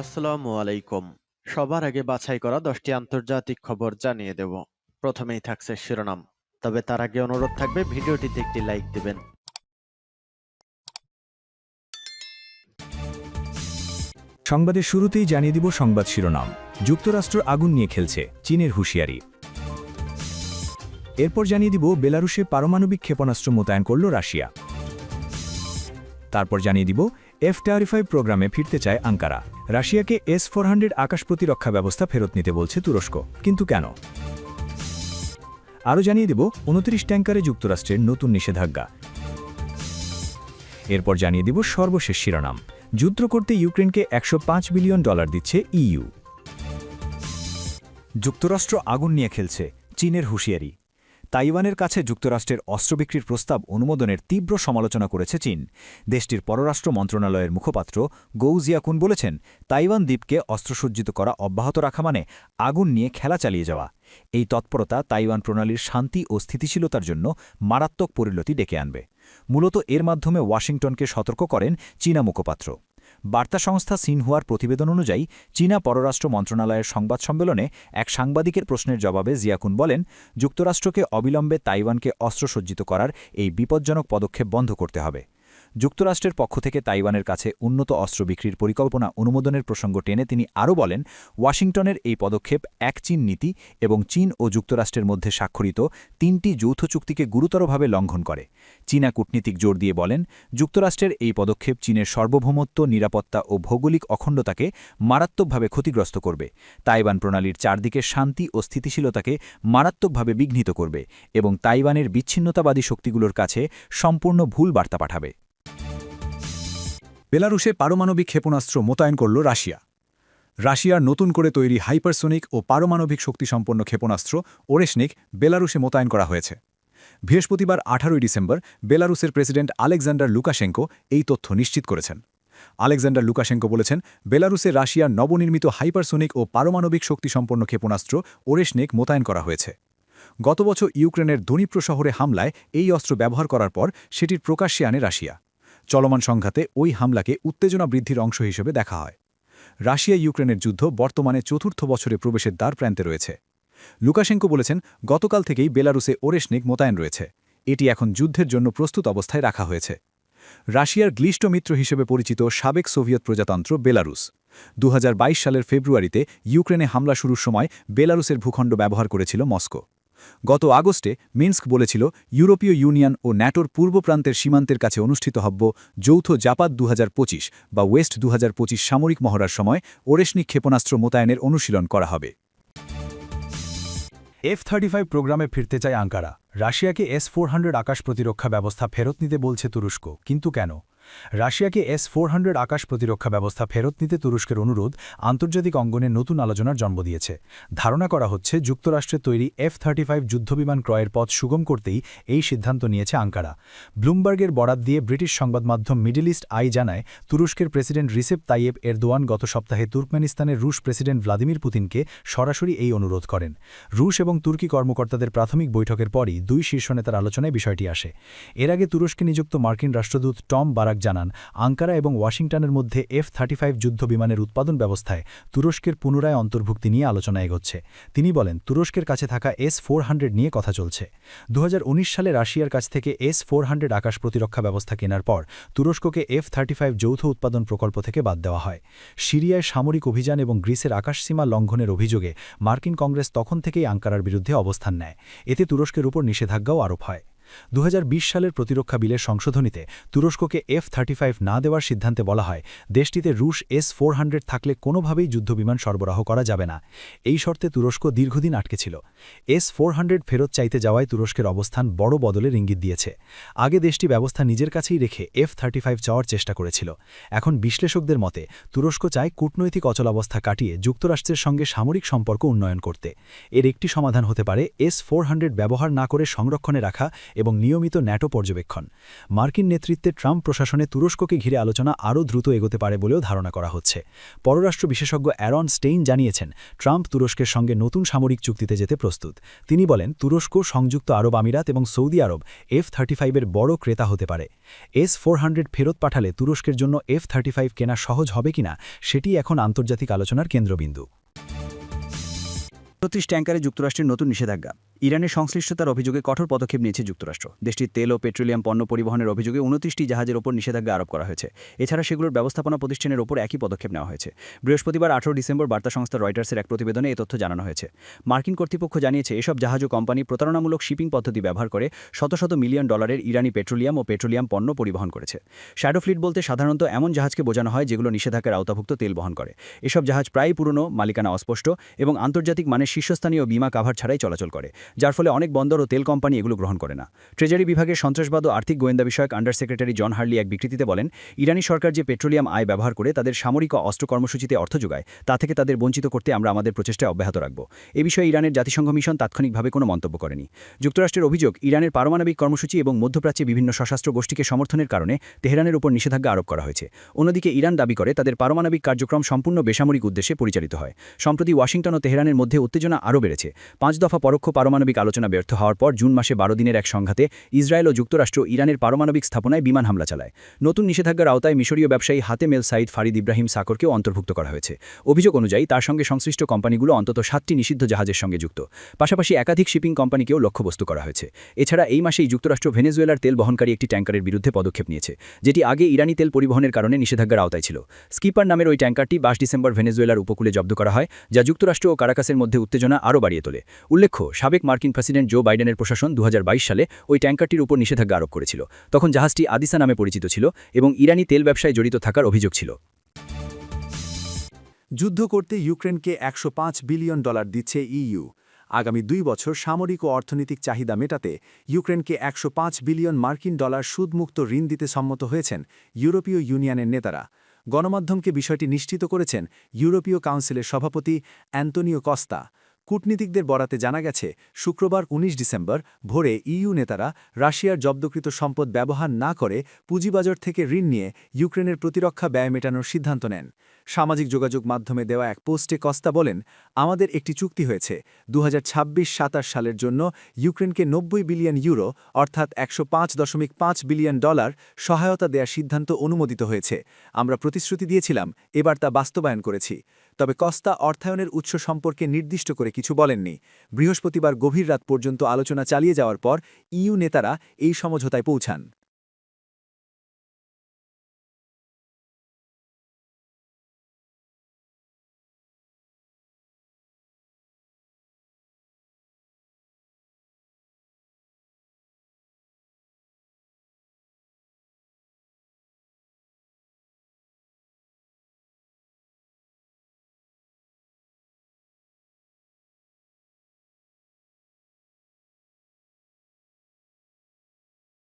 আসসালামু আলাইকুম। সবার আগে বাছাই করা দশটি আন্তর্জাতিক খবর জানিয়ে দেব। প্রথমেই থাকছে শিরোনাম। তবে তার আগে অনুরোধ থাকবে, ভিডিওটিতে একটি লাইক দিবেন। সংবাদের শুরুতেই জানিয়ে দিব সংবাদ শিরোনাম। যুক্তরাষ্ট্র আগুন নিয়ে খেলছে, চীনের হুঁশিয়ারি। এরপর জানিয়ে দিব, বেলারুশে পারমাণবিক ক্ষেপণাস্ত্র মোতায়েন করল রাশিয়া। তারপর জানিয়ে দিব এফ টেরিফাইভ প্রোগ্রামে ফিরতে চায় আঙ্কারা। রাশিয়াকে এস ফোর হান্ড্রেড আকাশ প্রতিরক্ষা ব্যবস্থা ফেরত নিতে বলছে তুরস্ক। কিন্তু কেন? আরও জানিয়ে দেব, উনত্রিশ ট্যাঙ্কারে যুক্তরাষ্ট্রের নতুন নিষেধাজ্ঞা। এরপর জানিয়ে দিব সর্বশেষ শিরোনাম। যুদ্ধ করতে ইউক্রেনকে একশো পাঁচ বিলিয়ন ডলার দিচ্ছে ইইউ। যুক্তরাষ্ট্র আগুন নিয়ে খেলছে, চীনের হুঁশিয়ারি। তাইওয়ানের কাছে যুক্তরাষ্ট্রের অস্ত্র বিক্রির প্রস্তাব অনুমোদনের তীব্র সমালোচনা করেছে চীন। দেশটির পররাষ্ট্র মন্ত্রণালয়ের মুখপাত্র গৌ জিয়াকুন বলেছেন, তাইওয়ান দ্বীপকে অস্ত্রসজ্জিত করা অব্যাহত রাখা মানে আগুন নিয়ে খেলা চালিয়ে যাওয়া। এই তৎপরতা তাইওয়ান প্রণালীর শান্তি ও স্থিতিশীলতার জন্য মারাত্মক পরিণতি ডেকে আনবে। মূলত এর মাধ্যমে ওয়াশিংটনকে সতর্ক করেন চীনা মুখপাত্র। বার্তা সংস্থা সিনহুয়ার প্রতিবেদন অনুযায়ী, চীনা পররাষ্ট্র মন্ত্রণালয়ের সংবাদ সম্মেলনে এক সাংবাদিকের প্রশ্নের জবাবে জিয়াকুন বলেন, যুক্তরাষ্ট্রকে অবিলম্বে তাইওয়ানকে অস্ত্রসজ্জিত করার এই বিপজ্জনক পদক্ষেপ বন্ধ করতে হবে। যুক্তরাষ্ট্রের পক্ষ থেকে তাইওয়ানের কাছে উন্নত অস্ত্র বিক্রির পরিকল্পনা অনুমোদনের প্রসঙ্গ টেনে তিনি আরও বলেন, ওয়াশিংটনের এই পদক্ষেপ এক চীন নীতি এবং চীন ও যুক্তরাষ্ট্রের মধ্যে স্বাক্ষরিত তিনটি যৌথ চুক্তিকে গুরুতরভাবে লঙ্ঘন করে। চীনা কূটনীতিক জোর দিয়ে বলেন, যুক্তরাষ্ট্রের এই পদক্ষেপ চীনের সার্বভৌমত্ব, নিরাপত্তা ও ভৌগোলিক অখণ্ডতাকে মারাত্মকভাবে ক্ষতিগ্রস্ত করবে। তাইওয়ান প্রণালীর চারদিকে শান্তি ও স্থিতিশীলতাকে মারাত্মকভাবে বিঘ্নিত করবে এবং তাইওয়ানের বিচ্ছিন্নতাবাদী শক্তিগুলোর কাছে সম্পূর্ণ ভুল বার্তা পাঠাবে। বেলারুশে পারমাণবিক ক্ষেপণাস্ত্র মোতায়েন করল রাশিয়া। রাশিয়ার নতুন করে তৈরি হাইপারসোনিক ও পারমাণবিক শক্তিসম্পন্ন ক্ষেপণাস্ত্র ওরেশনিক বেলারুশে মোতায়েন করা হয়েছে। বৃহস্পতিবার আঠারোই ডিসেম্বর বেলারুসের প্রেসিডেন্ট আলেকজান্ডার লুকাশেঙ্কো এই তথ্য নিশ্চিত করেছেন। আলেকজান্ডার লুকাশেঙ্কো বলেছেন বেলারুসে রাশিয়ার নবনির্মিত হাইপারসোনিক ও পারমাণবিক শক্তিসম্পন্ন ক্ষেপণাস্ত্র ওরেশনিক মোতায়েন করা হয়েছে। গত বছর ইউক্রেনের দনিপ্র শহরে হামলায় এই অস্ত্র ব্যবহার করার পর সেটির প্রকাশ্যে আনে রাশিয়া। চলমান সংঘাতে ওই হামলাকে উত্তেজনা বৃদ্ধির অংশ হিসেবে দেখা হয়। রাশিয়া ইউক্রেনের যুদ্ধ বর্তমানে চতুর্থ বছরে প্রবেশের দ্বার প্রান্তে রয়েছে। লুকাশেঙ্কো বলেছেন, গতকাল থেকেই বেলারুসে ওরেশনিক মোতায়েন রয়েছে। এটি এখন যুদ্ধের জন্য প্রস্তুত অবস্থায় রাখা হয়েছে। রাশিয়ার গ্লিষ্ট মিত্র হিসেবে পরিচিত সাবেক সোভিয়েত প্রজাতন্ত্র বেলারুস। দু হাজার বাইশ সালের ফেব্রুয়ারিতে ইউক্রেনে হামলা শুরুর সময় বেলারুসের ভূখণ্ড ব্যবহার করেছিল মস্কো। গত আগস্টে মিন্স্ক বলেছিল, ইউরোপীয় ইউনিয়ন ও ন্যাটোর পূর্ব প্রান্তের সীমান্তের কাছে অনুষ্ঠিত হব্য যৌথ জাপাত দু হাজার পঁচিশ বা ওয়েস্ট দু হাজার পঁচিশ সামরিক মহড়ার সময় ওরেশনিক ক্ষেপণাস্ত্র মোতায়েনের অনুশীলন করা হবে। এফ থার্টি প্রোগ্রামে ফিরতে চায় আঙ্কারা। রাশিয়াকে এস ফোর আকাশ প্রতিরক্ষা ব্যবস্থা ফেরত নিতে বলছে তুরস্ক। কিন্তু কেন? রাশিয়াকে এস ফোর আকাশ প্রতিরক্ষা ব্যবস্থা ফেরত নিতে তুরস্কের অনুরোধ আন্তর্জাতিক অঙ্গনে নতুন আলোচনার জন্ম দিয়েছে। ধারণা করা হচ্ছে যুক্তরাষ্ট্রের তৈরি এফ থার্টি ফাইভ যুদ্ধবিমান ক্রয়ের পথ সুগম করতেই এই সিদ্ধান্ত নিয়েছে আঙ্কারা। ব্লুমবার্গের বরাত দিয়ে ব্রিটিশ সংবাদ মাধ্যম মিডল ইস্ট আই জানায়, তুরস্কের প্রেসিডেন্ট রিসেপ তাইয়েব এরদোয়ান গত সপ্তাহে তুর্কমেনিস্তানের রুশ প্রেসিডেন্ট ভ্লাদিমির পুতিনকে সরাসরি এই অনুরোধ করেন। রুশ এবং তুর্কি কর্মকর্তাদের প্রাথমিক বৈঠকের পরই দুই শীর্ষ নেতার আলোচনায় বিষয়টি আসে। এর আগে তুরস্কে নিযুক্ত মার্কিন রাষ্ট্রদূত টম বারাক জানান, আঙ্কারা এবং ওয়াশিংটনের মধ্যে এফ থার্টি ফাইভ যুদ্ধ বিমানের উৎপাদন ব্যবস্থায় তুরস্কের পুনরায় অন্তর্ভুক্তি নিয়ে আলোচনা এগোচ্ছে। তিনি বলেন, তুরস্কের কাছে থাকা এস ফোর নিয়ে কথা চলছে। দু হাজার উনিশ সালে রাশিয়ার কাছ থেকে এস ফোর আকাশ প্রতিরক্ষা ব্যবস্থা কেনার পর তুরস্ককে এফ থার্টি যৌথ উৎপাদন প্রকল্প থেকে বাদ দেওয়া হয়। সিরিয়ায় সামরিক অভিযান এবং গ্রিসের আকাশসীমা লঙ্ঘনের অভিযোগে মার্কিন কংগ্রেস তখন থেকেই আঙ্কারার বিরুদ্ধে অবস্থান নেয়। এতে তুরস্কের উপর নিষেধাজ্ঞাও আরোপ হয়। দু হাজার বিশ সালের প্রতিরক্ষা বিলের সংশোধনীতে তুরস্ককে এফ থার্টি না দেওয়ার সিদ্ধান্তে বলা হয়, দেশটিতে রুশ এস ফোর থাকলে কোনোভাবেই যুদ্ধবিমান সরবরাহ করা যাবে না। এই শর্তে তুরস্ক দীর্ঘদিন আটকে ছিল। এস ফোর ফেরত চাইতে যাওয়ায় তুরস্কের অবস্থান বড় বদলের ইঙ্গিত দিয়েছে। আগে দেশটি ব্যবস্থা নিজের কাছেই রেখে এফ থার্টি চাওয়ার চেষ্টা করেছিল। এখন বিশ্লেষকদের মতে, তুরস্ক চায় কূটনৈতিক অচলাবস্থা কাটিয়ে যুক্তরাষ্ট্রের সঙ্গে সামরিক সম্পর্ক উন্নয়ন করতে। এর একটি সমাধান হতে পারে, এস ফোর ব্যবহার না করে সংরক্ষণে রাখা এবং নিয়মিত ন্যাটো পর্যবেক্ষণ। মার্কিন নেতৃত্বে ট্রাম্প প্রশাসনে তুরস্ককে ঘিরে আলোচনা আরও দ্রুত এগোতে পারে বলেও ধারণা করা হচ্ছে। পররাষ্ট্র বিশেষজ্ঞ অ্যারন স্টেইন জানিয়েছেন, ট্রাম্প তুরস্কের সঙ্গে নতুন সামরিক চুক্তিতে যেতে প্রস্তুত। তিনি বলেন, তুরস্ক, সংযুক্ত আরব আমিরাত এবং সৌদি আরব এফ থার্টি ফাইভের বড় ক্রেতা হতে পারে। এস ফোর ফেরত পাঠালে তুরস্কের জন্য এফ থার্টি ফাইভ কেনা সহজ হবে কিনা, সেটি এখন আন্তর্জাতিক আলোচনার কেন্দ্রবিন্দু। ছত্রিশ ট্যাঙ্কারে যুক্তরাষ্ট্রের নতুন নিষেধাজ্ঞা। ইরানের সংশ্লিষ্টতার অভিযোগে কঠোর পদক্ষেপ নিয়েছে যুক্তরাষ্ট্র। দেশটির তেল ও পেট্রোলিয়াম পণ্য পরিবহনের অভিযোগে উনত্রিশটি জাহাজের ওপর নিষেধাজ্ঞা আরোপ করা হয়েছে। এছাড়া সেগুলোর ব্যবস্থাপনা প্রতিষ্ঠানের ওপর একই পদক্ষেপ নেওয়া হয়েছে। বৃহস্পতিবার আঠারো ডিসেম্বর বার্তা সংস্থা রয়টার্সের এক প্রতিবেদনে এ তথ্য জানানো হয়েছে। মার্কিন কর্তৃপক্ষ জানিয়েছে, এসব জাহাজ ও কোম্পানি প্রতারণামূলক শিপিং পদ্ধতি ব্যবহার করে শত শত মিলিয়ন ডলারের ইরানি পেট্রোলিয়াম ও পেট্রোলিয়াম পণ্য পরিবহন করেছে। শ্যাডো ফ্লিট বলতে সাধারণত এমন জাহাজকে বোঝানো হয় যেগুলো নিষেধাজ্ঞার আওতাভুক্ত তেল বহন করে। এসব জাহাজ প্রায় পুরনো, মালিকানা অস্পষ্ট এবং আন্তর্জাতিক মানের শীর্ষস্থানীয় বিমা কাভার ছাড়াই চলাচল করে, যার ফলে অনেক বন্দর ও তেল কোম্পানি এগুলো গ্রহণ করে না। ট্রেজারি বিভাগের সন্ত্রাসবাদ ও আর্থিক গোয়েন্দা বিষয়ক আন্ডার সেক্রেটারি জন হার্লি এক বিবৃতিতে বলেন, ইরানি সরকার যে পেট্রোলিয়াম আয় ব্যবহার করে তাদের সামরিক অস্ত্র কর্মসূচিতে অর্থ যোগায়, তা থেকে তাদের বঞ্চিত করতে আমরা আমাদের প্রচেষ্টায় অব্যাহত রাখব। এ বিষয়ে ইরানের জাতিসংঘ মিশন তাৎক্ষণিকভাবে কোনো মন্তব্য করেনি। যুক্তরাষ্ট্রের অভিযোগ, ইরানের পারমাণবিক কর্মসূচি এবং মধ্যপ্রাচ্যে বিভিন্ন সশস্ত্র গোষ্ঠীকে সমর্থনের কারণে তেহরানের উপর নিষেধাজ্ঞা আরোপ করা হয়েছে। অন্যদিকে ইরান দাবি করে, তাদের পারমাণবিক কার্যক্রম সম্পূর্ণ বেসামরিক উদ্দেশ্যে পরিচালিত হয়। সম্প্রতি ওয়াশিংটন ও তেহরানের মধ্যে উত্তেজনা আরও বেড়েছে। পাঁচ দফা পরোক্ষ পারমাণবিক আলোচনা ব্যর্থ হওয়ার পর জুন মাসে বারো দিনের এক সংঘাতে ইসরায়েল ও যুক্তরাষ্ট্র ইরানের পারমাণবিক স্থাপনায় বিমান হামলা চালায়। নতুন নিষেধাজ্ঞার আওতায় মিশরীয় ব্যবসায়ী Hatem El Said Farid Ibrahim সাকরকেও অন্তর্ভুক্ত করা হয়েছে। অভিযোগ অনুযায়ী তার সঙ্গে সংশ্লিষ্ট কোম্পানিগুলো অন্তত সাতটি নিষিদ্ধ জাহাজের সঙ্গে যুক্ত। পাশাপাশি একাধিক শিপিং কোম্পানিকেও লক্ষ্যবস্তু করা হয়েছে। এছাড়া এই মাসেই যুক্তরাষ্ট্র ভেনেজুয়েলার তেল বহনকারী একটি ট্যাঙ্কারের বিরুদ্ধে পদক্ষেপ নিয়েছে, যেটি আগে ইরানি তেল পরিবহনের কারণে নিষেধাজ্ঞার আওতায় ছিল। স্কিপার নামের ওই ট্যাঙ্কারটি বাইশ ডিসেম্বর ভেনেজুয়েলার উপকূলে জব্দ করা হয়, যা যুক্তরাষ্ট্র ও কারাকাসের মধ্যে উত্তেজনা আরও বাড়িয়ে তোলে। উল্লেখ্য, সাবেক মার্কিন প্রেসিডেন্ট জো বাইডেনের প্রশাসন দু হাজার বাইশ সালে ওই ট্যাঙ্কারটির উপর নিষেধাজ্ঞা আরোপ করেছিল। তখন জাহাজটি আদিসা নামে পরিচিত ছিল এবং ইরানি তেল ব্যবসায় জড়িত থাকার অভিযোগ ছিল। যুদ্ধ করতে ইউক্রেনকে একশো পাঁচ বিলিয়ন ডলার দিচ্ছে ইইউ। আগামী দুই বছর সামরিক ও অর্থনৈতিক চাহিদা মেটাতে ইউক্রেনকে একশো পাঁচ বিলিয়ন মার্কিন ডলার সুদমুক্ত ঋণ দিতে সম্মত হয়েছেন ইউরোপীয় ইউনিয়নের নেতারা। গণমাধ্যমকে বিষয়টি নিশ্চিত করেছেন ইউরোপীয় কাউন্সিলের সভাপতি অ্যান্তোনিও কস্তা। কূটনীতিকদের বরাতে জানা গেছে, শুক্রবার ১৯ ডিসেম্বর ভোরে ইইউ নেতারা রাশিয়ার জব্দকৃত সম্পদ ব্যবহার না করে পুঁজিবাজার থেকে ঋণ নিয়ে ইউক্রেনের প্রতিরক্ষা ব্যয় মেটানোর সিদ্ধান্ত নেন। সামাজিক যোগাযোগ মাধ্যমে দেওয়া এক পোস্টে কস্তা বলেন, আমাদের একটি চুক্তি হয়েছে দু হাজার সালের জন্য ইউক্রেনকে নব্বই বিলিয়ন ইউরো অর্থাৎ একশো বিলিয়ন ডলার সহায়তা দেওয়ার সিদ্ধান্ত অনুমোদিত হয়েছে। আমরা প্রতিশ্রুতি দিয়েছিলাম, এবার তা বাস্তবায়ন করেছি। তবে কস্তা অর্থায়নের উৎস সম্পর্কে নির্দিষ্ট করে কিছু বলেননি। বৃহস্পতিবার গভীর রাত পর্যন্ত আলোচনা চালিয়ে যাওয়ার পর ইইউ নেতারা এই সমঝোতায় পৌঁছান।